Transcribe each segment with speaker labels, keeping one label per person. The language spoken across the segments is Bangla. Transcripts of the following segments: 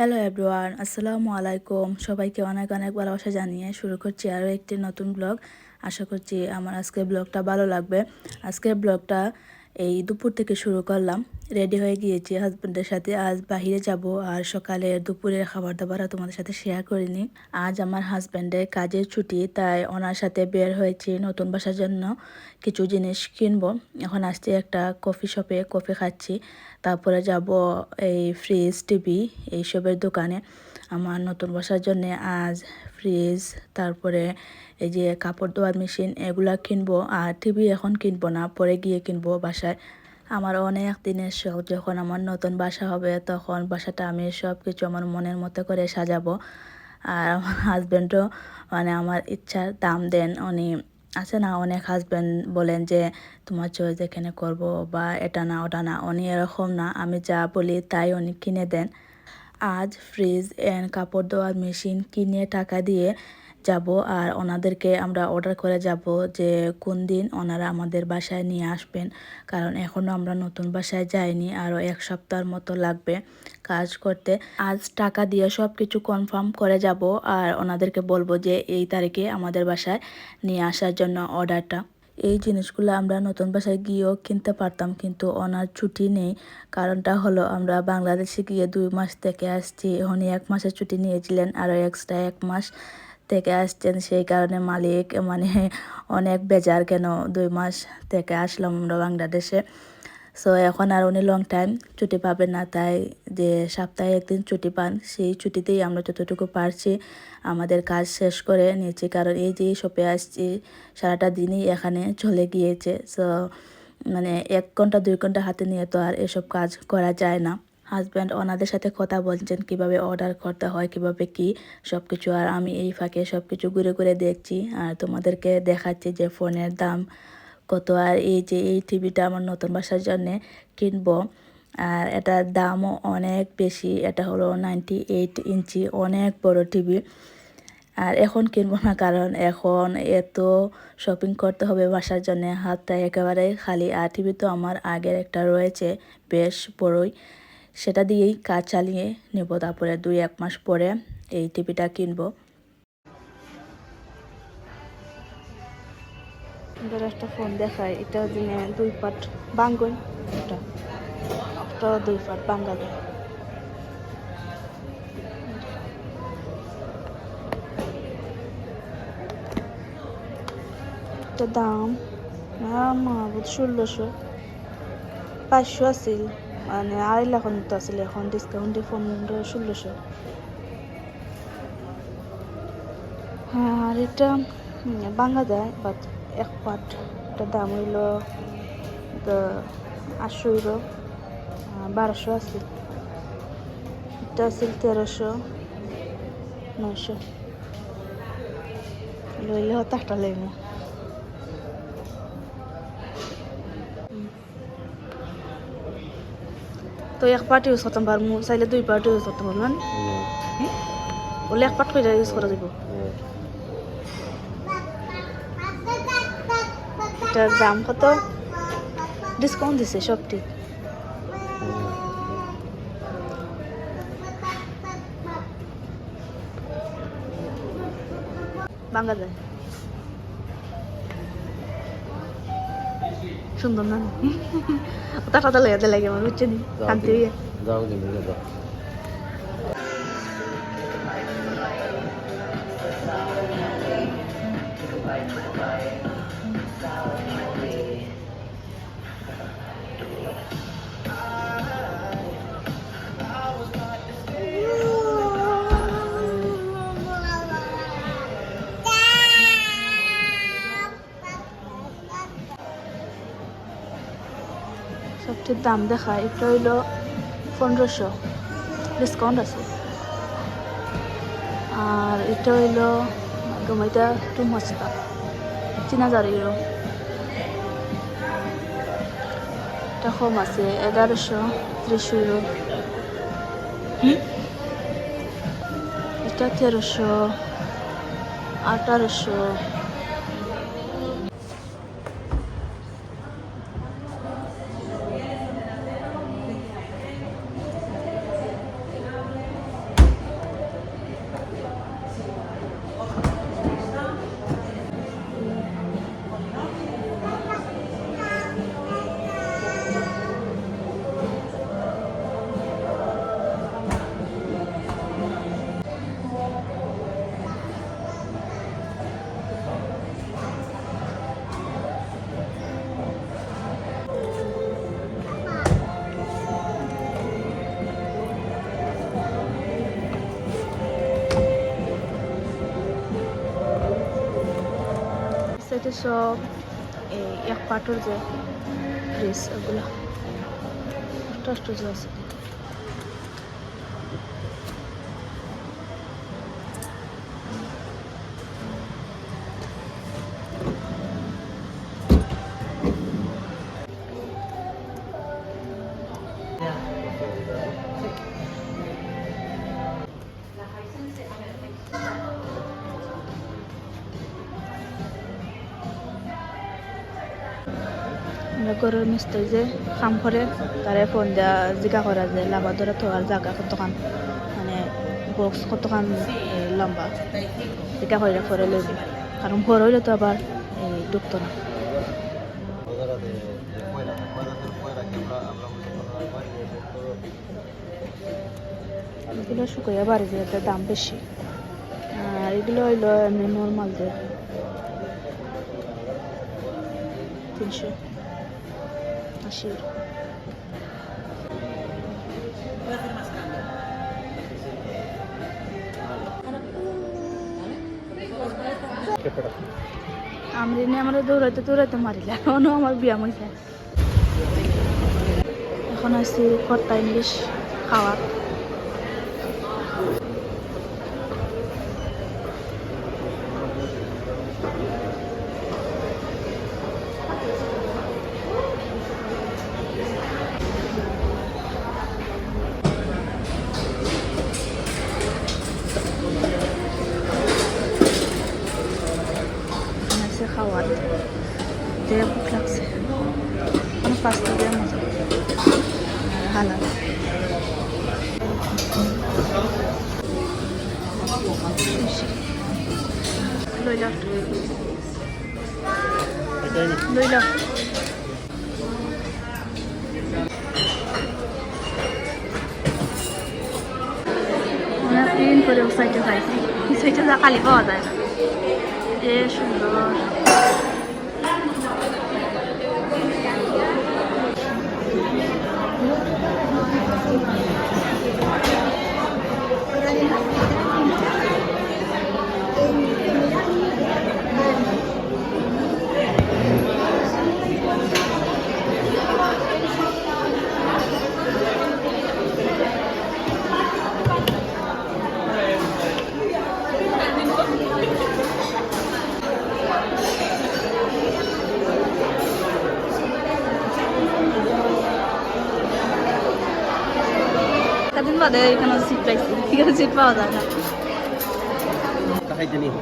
Speaker 1: হ্যালো এভরিওয়ান আসসালামু আলাইকুম সবাইকে অনেক অনেক ভালোবাসা জানিয়ে শুরু করছি আরও একটি নতুন ব্লগ আশা করছি আমার আজকের ব্লগটা ভালো লাগবে। আজকের ব্লগটা এই দুপুর থেকে শুরু করলাম। রেডি হয়ে গিয়েছি হাজব্যান্ডের সাথে। আজ বাহিরে যাব আর সকালে দুপুরের খাবার দাবার তোমাদের সাথে শেয়ার করে করিনি আজ আমার হাজব্যান্ডের কাজের ছুটি, তাই ওনার সাথে বের হয়েছি নতুন বাসার জন্য কিছু জিনিস কিনবো। এখন আসছি একটা কফি শপে কফি খাচ্ছি। তারপরে যাব এই ফ্রিজ টিভি এইসবের দোকানে। আমার নতুন বাসার জন্য আজ ফ্রিজ তারপরে এই যে কাপড় ধোয়ার মেশিন এগুলা কিনবো। আর টিভি এখন কিনবো না, পরে গিয়ে কিনবো বাসায়। আমার অনেক দিনের শখ যখন আমার নতুন বাসা হবে, তখন বাসাটা আমি সব কিছু আমার মনের মতো করে সাজাবো। আর আমার হাজব্যান্ডও মানে আমার ইচ্ছার দাম দেন। উনি আছে না, অনেক হাজব্যান্ড বলেন যে, তোমার চয়েস এখানে করব বা এটা না, ওটা না। উনি এরকম না, আমি যা বলি তাই উনি কিনে দেন। আজ ফ্রিজ অ্যান্ড কাপড় ধোয়ার মেশিন কিনে টাকা দিয়ে যাব আর ওনাদেরকে আমরা অর্ডার করে যাব যে কোন দিন ওনারা আমাদের বাসায় নিয়ে আসবেন। কারণ এখনও আমরা নতুন বাসায় যাইনি, আরও এক সপ্তাহের মতো লাগবে কাজ করতে। আজ টাকা দিয়ে সব কিছু কনফার্ম করে যাব আর ওনাদেরকে বলব যে এই তারিখে আমাদের বাসায় নিয়ে আসার জন্য অর্ডারটা এই জিনিসগুলো আমরা নতুন বাসায় গিয়েও কিনতে পারতাম, কিন্তু ওনার ছুটি নেই। কারণটা হলো আমরা বাংলাদেশে গিয়ে দুই মাস থেকে আসছি। উনি এক মাসের ছুটি নিয়েছিলেন, আরও এক্সট্রা এক মাস। থেকে আসছেন, সেই কারণে মালিক মানে অনেক বেজার কেন দুই মাস থেকে আসলাম আমরা বাংলাদেশে। সো এখন আর উনি লং টাইম ছুটি পাবেন না, তাই যে সপ্তাহে একদিন ছুটি পান, সেই ছুটিতেই আমরা যতটুকু পারছি আমাদের কাজ শেষ করে নিয়েছি। কারণ এই যে শপে আসছি, সারাটা দিনই এখানে চলে গিয়েছে। সো মানে এক ঘণ্টা, দুই ঘণ্টা হাতে নিয়ে তো আর এসব কাজ করা যায় না। হাজব্যান্ড ওনাদের সাথে কথা বলছেন, কীভাবে অর্ডার করতে হয়, কীভাবে কি সব কিছু আর আমি এই ফাঁকে সব কিছু ঘুরে ঘুরে দেখছি আর তোমাদেরকে দেখাচ্ছি যে ফোনের দাম কত। আর এই যে এই টিভিটা আমার নতুন বাসার জন্যে কিনবো, আর এটার দামও অনেক বেশি। এটা হলো নাইনটি এইট ইঞ্চি, অনেক বড় টিভি। আর এখন কিনবো না, কারণ এখন এত শপিং করতে হবে বাসার জন্য, হাতটা একেবারে খালি। আর টিভি তো আমার আগের একটা রয়েছে, বেশ বড়ই। সেটা দিয়েই কাজ চালিয়ে নেব। তারপরে দুই, এক মাস পরে এই টিভিটা কিনবো। একটা ফোন দেখায়। এটা দিনে দুই পাট বাঙ্গন। এটা। একটা দুই পাট বাঙ্গা যায় দাম। ষোলোশো। পাঁচশো আছিল। মানে আড়াই লাখ মতো আছিল এখন ডিসকাউন্ট পনেরো, ষোলোশো। হ্যাঁ আর এটা বাঙ্গা যায় বাট এক পাট এটার দাম হইল আটশো ইউরো বারোশো আছিল এটা আছিল তেরোশো, নয়শো। লইলে হতো একটা তো এক পার্ট ইউজ করতাম পারব চাইলে দুই পার্ট ইউজ করতে পারব মানে বলে এক পার্ট করে ইউজ করা যাব এটার দাম কত? ডিসকাউন্ট দিছে সবটি। বাঙ্গা যায় সুন্দর না। ওটা টাটা লেগে আমার বুঝছে নি কান্তি হইয়া।
Speaker 2: যাও।
Speaker 1: সবটির দাম দেখা, এটা হইল পনেরোশো ডিসকাউন্ট আছে। আর এটা হইল একদম এটা টু মস্তা তিন হাজার ইউরো এটা কম আছে, এগারোশো ত্রিশ ইউরো এটা তেরোশো, আঠারোশো।
Speaker 2: সাইডে সব এই এক পাটর যে ড্রেস ওগুলো যে আছে। আমরা গরুর মিস্ত্রি যে কাম করে তারে ফোন দেওয়া জিজ্ঞা করা যায় লাভা ধরে থাকার জায়গা কতখান মানে বক্স কতখান লম্বা। জিজ্ঞা করে পরে লইব কারণ বড় হইলে তো আবার ঢুকতো না. এগুলো শুকাইয়া বাড়ি যে একটা দাম বেশি আর এগুলো হইল এমনি নর্মাল যে। তিনশো। আশি নিয়ে আমার দৌড়াইতে দৌড়াইতে মারিলে এখনও আমার ব্যায়াম হয়েছে এখন আসছি কর্তা ইংলিশ খাওয়ার এখানে আছে খাওয়ার যে ভুক লাগছে অনেক পাঁচটা দিয়ে মজা হালাল লইল লইল অনেক দিন করে ও সাইডে খাইছি এই সাইডে যা খালি পাওয়া যায় না এ সুন্দর কদিন বাদে এখানে সিট পাইছি এখানে সিট পাওয়া যায় না
Speaker 3: Kahit din eh.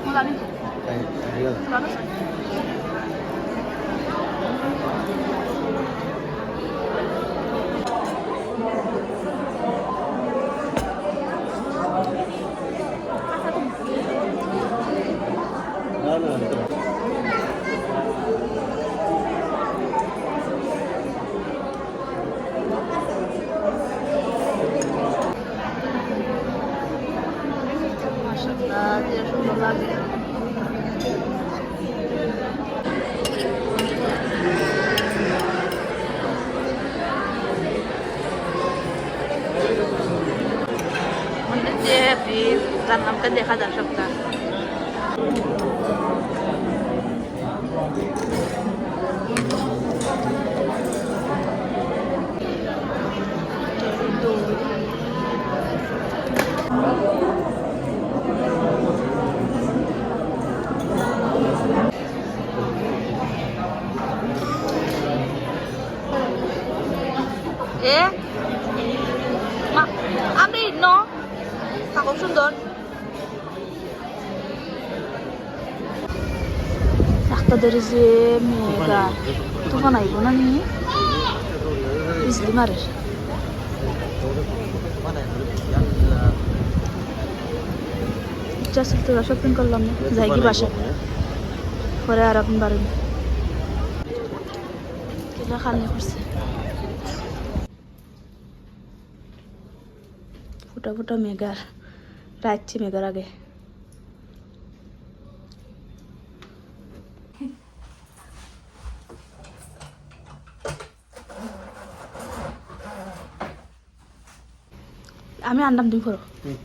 Speaker 2: মন্দির যে প্লিজ তার নামকে দেখা যায় সবটা এ মা আমি ন থাকুক সুন্দর ডাক্তারদের যে মেয়েটা তুফান আইব না নি বিজলি মারে? ইচ্ছা ছিল তো শপিং করলাম না যাই কি বাসা পরে আর আপনি বাড়ি কিলা খালি করছে ফুটা ফুটা মেঘার রাখছি মেঘার আগে। আমি আনলাম করো
Speaker 3: Hmm.